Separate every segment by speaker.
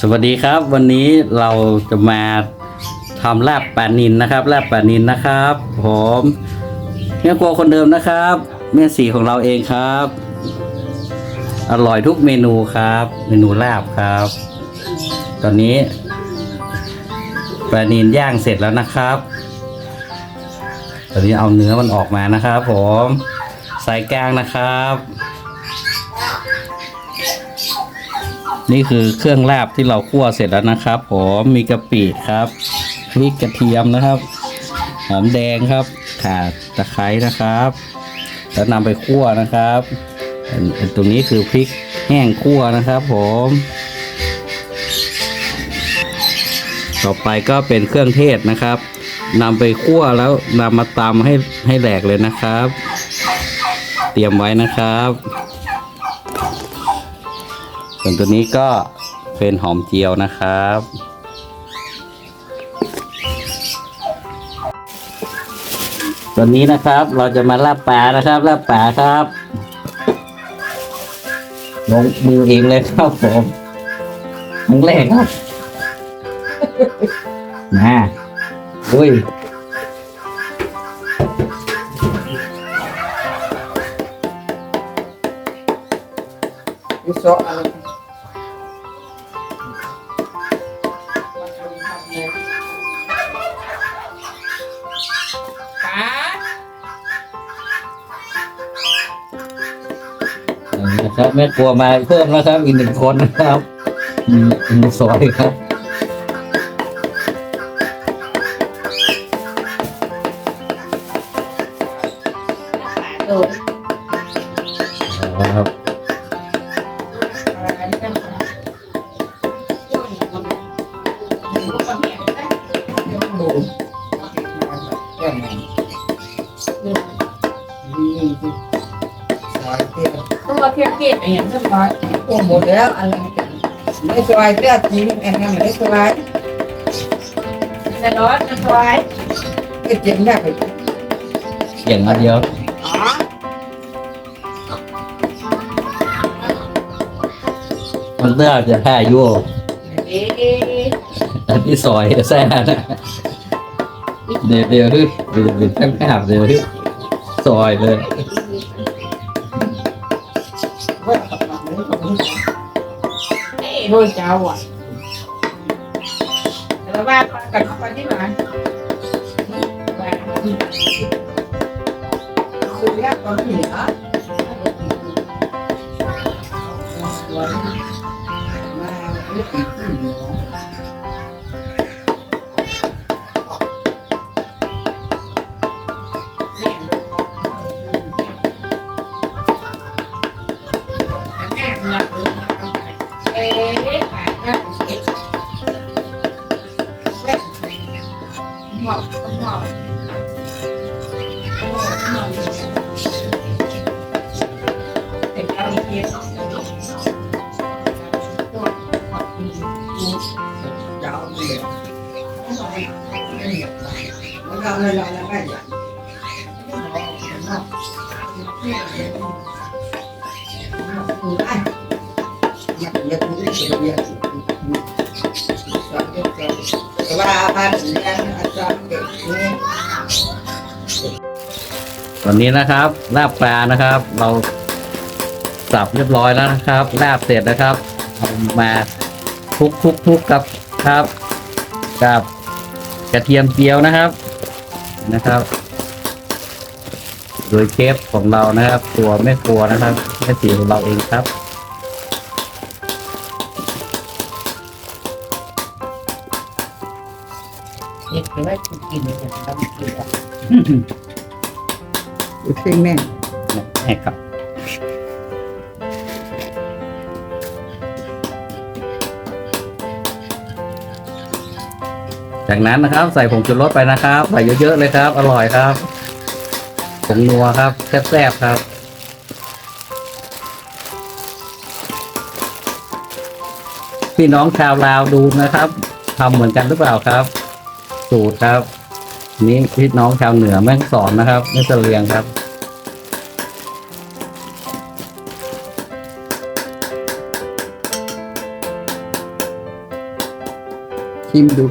Speaker 1: สวัสดีครับ วันนี้เราจะมาทำลาบปลานินนะครับลาบปลานินนะครับผมแม่ครัวคนเดิมนะครับแม่สีของเราเองครับ อร่อยทุกเมนูครับ เมนูลาบครับ ตอนนี้ปลานินย่างเสร็จแล้วนะครับ ตอนนี้เอาเนื้อมันออกมานะครับ ผมใส่กลางนะครับ นี่คือเครื่องลาบที่เราคั่วเสร็จแล้วนะครับผมมีกะปิครับพริกกระเทียมนะครับหอมแดงครับข่าตะไคร้นะครับ แล้วนำไปคั่วนะครับอันอันตรงนี้คือพริกแห้งคั่วนะครับ ผม ต่อไปก็เป็นเครื่องเทศนะครับนำไปคั่วแล้วนำมาตำให้ให้แหลกเลยนะครับ เตรียมไว้นะครับ ส่วนตัวนี้ก็เป็นหอมเจียวนะครับ ตอนนี้นะครับเราจะมาลาบปลานะครับลาบปลาครับลงมือเองเลยครับผมครั้งแรกครับมาอุ้ย
Speaker 2: วิศวะอะไร
Speaker 1: นะครับแม่ครัวมาเพิ่มแล้วครับอีกหนึ่งคนนะครับอืมมือซอยครับ
Speaker 2: โดด
Speaker 1: ครับ
Speaker 2: อะไรกันนะโอยเนี่ยนะเดี๋ยวโดดแก่ไหนนี่นี่สิซอยเตี้ยต้องมาเทียบเทียบอย่างนั้นซอยโอ้หมดแล้วอะไรไม่ซอยเตี้ยจริงแอนนั้นไม่ซอยแต่ร้อนมันซอยก็เจ็บได้ไป
Speaker 1: อย่างอันเดียวมันน่าจะแค่ยั่ว
Speaker 2: อั
Speaker 1: นที่ซอยแซ่นะเดี๋ยวเดี๋ยวฮึเดี๋ยวเดี๋ยวแค่แคบเดี๋ยวฮึซอยเลย
Speaker 2: Hey, thôi chào ạ. Là ba cần không phải biết mà. Ba không
Speaker 3: con gì đó. Mà biết cái gì.
Speaker 2: อ้ยโดยเจ้าอะแล้วว่ากันไปที่ไหนคือแยกตอนเหนือว่าพันกั นอาจารย์เด็กนี่
Speaker 1: ตอนนี้นะครับลาบปลานะครับ เราสับเรียบร้อยแล้วนะครับลาบเสร็จนะครับเอามาทุกทุกทุกกับครับ กับกระเทียมเจียวนะครับนะครับ โดยเชฟของเรานะครับ ตัวแม่ครัวนะครับแม่สีของเราเองครับ
Speaker 2: เด็กไม่กินเนี่ยต้องกินอะใช่แม่
Speaker 1: ใช่ครับจากนั้นนะครับ ใส่ผงชูรสไปนะครับใส่เยอะๆเลยครับ อร่อยครับผงนัวครับแซ่บๆครับพี่น้องชาวลาวดูนะครับทำเหมือนกันหรือเปล่าครับ สูตรครับ นี้พี่น้องชาวเหนือแม่งสอนนะครับไม่เสลียงครับ
Speaker 2: ชิมดู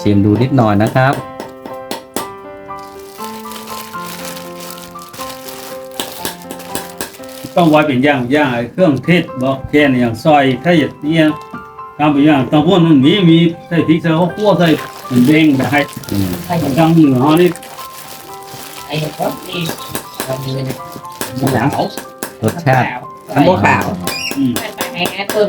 Speaker 1: ชิมดูนิดหน่อยนะครับ
Speaker 4: ต้องไว้เป็นย่างย่างไอเครื่องเทศบอกแค่นี้อย่างซอยถ้าอย่างเนี้ทำเป็นย่างต้องพูนมันมีมีใส่พริกใส่ข้าวคั่วใส่ มันเด้งได้
Speaker 1: อืม
Speaker 2: ไอ้
Speaker 4: ทางเหนือเขานี่
Speaker 2: ไอ้ครับนี่เรามี
Speaker 4: หนาว
Speaker 1: รสชาติ
Speaker 2: อันบ่เปล่า
Speaker 4: อืม
Speaker 3: ไปให้เติม